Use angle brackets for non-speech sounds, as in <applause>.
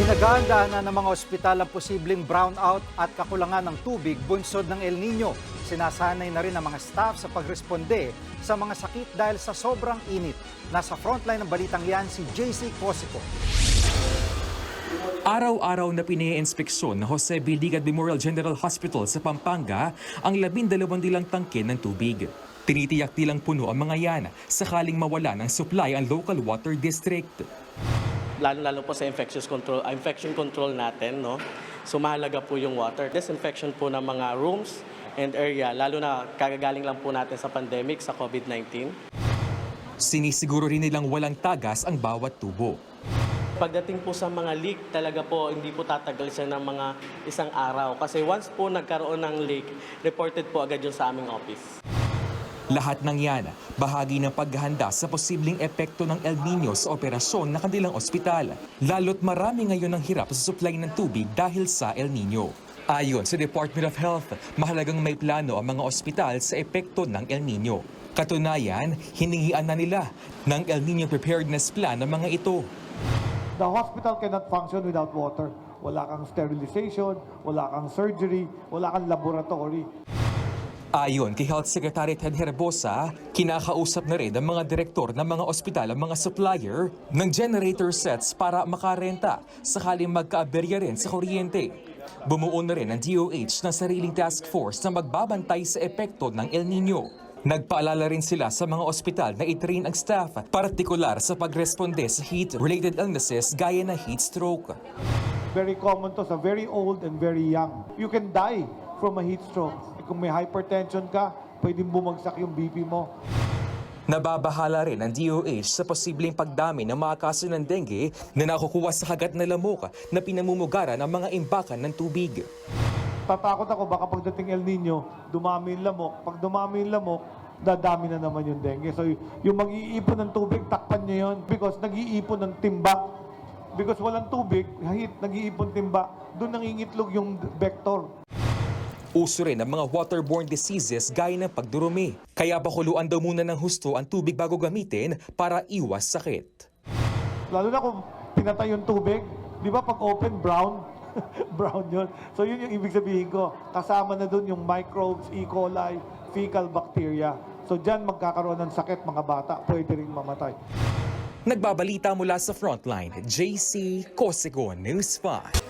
Pinaghahandaan na ng mga ospital ang posibleng brownout at kakulangan ng tubig bunsod ng El Nino. Sinasanay na rin ang mga staff sa pagresponde sa mga sakit dahil sa sobrang init. Nasa frontline ng balitang yan si JC Cosico. Araw-araw na piniinspeksyon ng Jose Biligad Memorial General Hospital sa Pampanga ang labindalawang dilang tangke ng tubig. Tinitiyak nilang puno ang mga yan sakaling mawala ng supply ang local water district. Lalo-lalo po sa infectious control, ah, infection control natin, no? So mahalaga po yung water. Disinfection po ng mga rooms and area, lalo na kagagaling lang po natin sa pandemic, sa COVID-19. Sinisiguro rin nilang walang tagas ang bawat tubo. Pagdating po sa mga leak, talaga po hindi po tatagal siya ng mga isang araw. Kasi once po nagkaroon ng leak, reported po agad yun sa aming office. Lahat ng yan, bahagi ng paghahanda sa posibleng epekto ng El Nino sa operasyon ng kanilang ospital. Lalo't marami ngayon ang hirap sa supply ng tubig dahil sa El Nino. Ayon sa Department of Health, mahalagang may plano ang mga ospital sa epekto ng El Nino. Katunayan, hiningian na nila ng El Nino Preparedness Plan ng mga ito. The hospital cannot function without water. Wala kang sterilization, wala kang surgery, wala kang laboratory. Ayon kay Health Secretary Ted Herbosa, kinakausap na rin ang mga direktor ng mga ospital ang mga supplier ng generator sets para makarenta sakaling magkaaberya rin sa kuryente. Bumuo na rin ang DOH ng sariling task force na magbabantay sa epekto ng El Nino. Nagpaalala rin sila sa mga ospital na itrain ang staff, partikular sa pagresponde sa heat-related illnesses gaya na heat stroke. Very common to sa very old and very young. You can die from a heat stroke. Kung may hypertension ka, pwedeng bumagsak yung BP mo. Nababahala rin ang DOH sa posibleng pagdami ng mga kaso ng dengue na nakukuha sa kagat na lamok na pinamumugaran ng mga imbakan ng tubig. Tatakot ako baka pagdating El Nino, dumami yung lamok. Pag dumami yung lamok, dadami na naman yung dengue. So yung mag-iipon ng tubig, takpan niyo yun because nag-iipon ng timba. Because walang tubig, heat, nag-iipon timba. Doon nangingitlog yung vector. Uso rin ang mga waterborne diseases gaya ng pagdurumi. Kaya bakuluan daw muna ng husto ang tubig bago gamitin para iwas sakit. Lalo na kung pinatay yung tubig, di ba pag open, brown? <laughs> brown yun. So yun yung ibig sabihin ko. Kasama na dun yung microbes, E. coli, fecal bacteria. So dyan magkakaroon ng sakit mga bata, pwede rin mamatay. Nagbabalita mula sa Frontline, JC Cosigo News 5.